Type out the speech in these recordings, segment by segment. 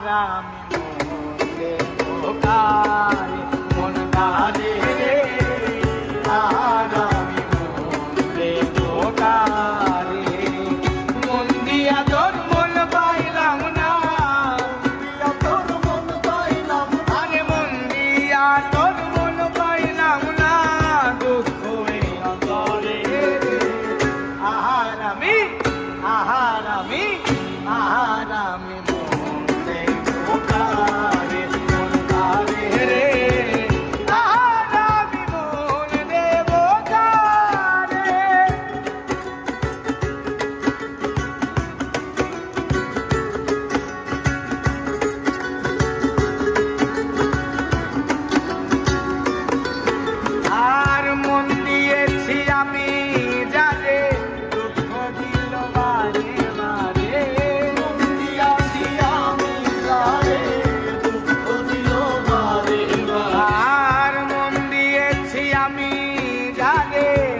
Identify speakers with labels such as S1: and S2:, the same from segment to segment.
S1: Ramin, oh, oh, oh, oh, oh, जाने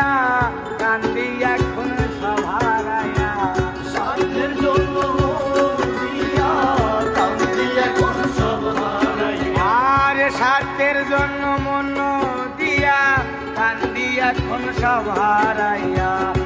S1: হারাইয়া কান্দি
S2: এখন সব
S1: আর স্বার্থের জন্য মন দিয়া কান্দি এখন সব হারাইয়া